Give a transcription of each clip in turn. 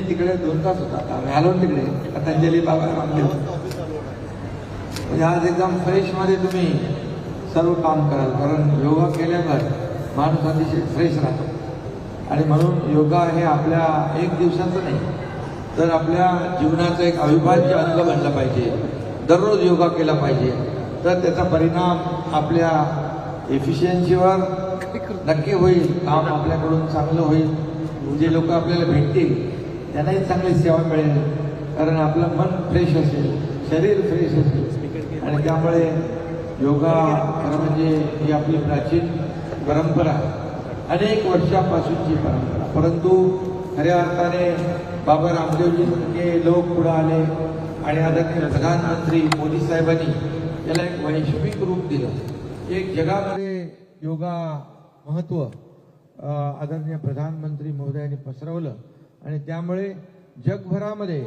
मी तिकडे दोन तास होता. आम्ही तिकडे. पतंजली बाबा रामदेव म्हणजे आज एकदम फ्रेशमध्ये तुम्ही सर्व काम कराल. कारण योगा केल्यावर माणूस अतिशय फ्रेश राहतो. आणि म्हणून योगा हे आपल्या एक दिवसाचं नाही तर आपल्या जीवनाचं एक अविभाज्य अंग बनलं पाहिजे. दररोज योगा केला पाहिजे. तर त्याचा परिणाम आपल्या एफिशियन्सीवर नक्की होईल. काम आपल्याकडून चांगलं होईल. जे लोक आपल्याला भेटतील त्यांनाही चांगली सेवा मिळेल. कारण आपलं मन फ्रेश असेल शरीर फ्रेश असेल. आणि त्यामुळे योगा खरं म्हणजे ही आपली प्राचीन परंपरा. अनेक वर्षापासूनची परंपरा. परंतु खऱ्या अर्थाने बाबा रामदेवजी लोक पुढे आले आणि आदरणीय प्रधानमंत्री मोदी साहेबांनी याला एक वैश्विक रूप दिलं. एक जगामध्ये योगा महत्त्व आदरणीय प्रधानमंत्री महोदयांनी पसरवलं. आणि त्यामुळे जगभरामध्ये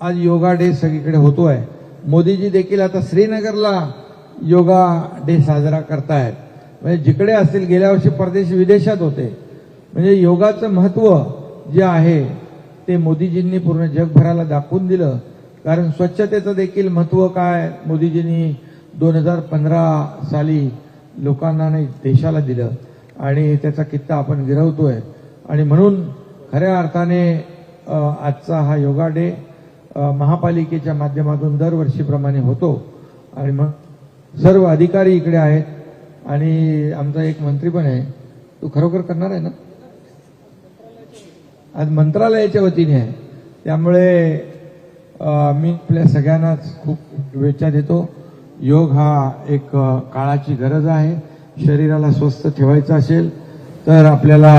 आज योगा डे सगळीकडे होतोय. मोदीजी देखील आता श्रीनगरला योगा डे साजरा करतायत. म्हणजे जिकडे असतील गेल्या वर्षी परदेश विदेशात होते. म्हणजे योगाचं महत्त्व जे आहे ते मोदीजींनी पूर्ण जगभराला दाखवून दिलं. कारण स्वच्छतेचं देखील महत्त्व काय? मोदीजींनी दोन हजार पंधरा साली लोकांना आणि देशाला दिलं. आणि त्याचा कित्ता आपण गिरवतोय. आणि म्हणून खऱ्या अर्थाने आजचा हा योगा डे महापालिकेच्या माध्यमातून दरवर्षीप्रमाणे होतो. आणि मग सर्व अधिकारी इकडे आहेत आणि आमचा एक मंत्री पण आहे. तू खरोखर करणार आहे ना? आज मंत्रालयाच्या वतीने आहे. त्यामुळे मी आपल्या सगळ्यांनाच खूप शुभेच्छा देतो. योग हा एक काळाची गरज आहे. शरीराला स्वस्थ ठेवायचं असेल तर आपल्याला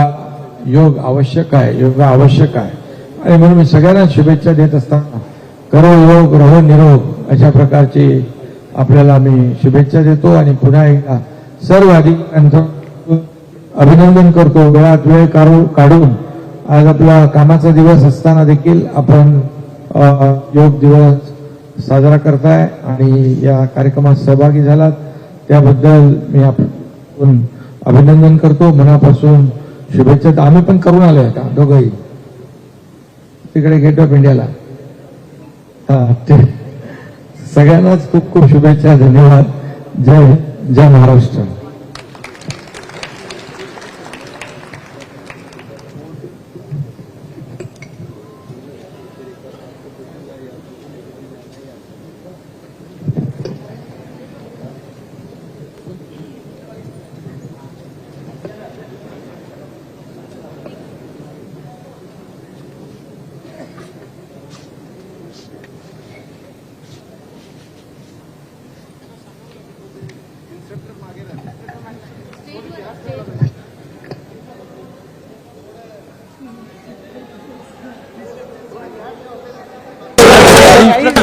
योग आवश्यक आहे योग आवश्यक आहे. आणि म्हणून मी सगळ्यांना शुभेच्छा देत असताना करो योग रहो निरोग अशा प्रकारची आपल्याला मी शुभेच्छा देतो आणि पुन्हा एकदा सर्व अधिकाऱ्यांचं अभिनंदन करतो. वेळात वेळ काढू काढून आज आपला कामाचा दिवस असताना देखील आपण योग दिवस साजरा करताय आणि या कार्यक्रमात सहभागी झालात. त्याबद्दल मी आपण अभिनंदन करतो. मनापासून शुभेच्छा तर आम्ही पण करून आलो आता दोघंही. तिकडे गेट ऑफ इंडियाला हा ते. सगळ्यांनाच खूप खूप शुभेच्छा धन्यवाद. जय जय महाराष्ट्र.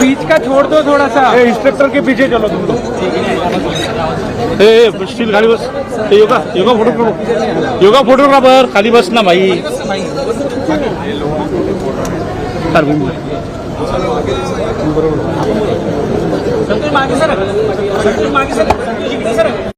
बीच का छोड़ दो थोड़ा सा इंस्ट्रक्टर के पीछे चलो तुम लोग। ए, ए स्टील खाली बस। ए, yoga yoga photo yoga photographer खाली बस ना भाई। चार मिनिट. मागे सर मागे सर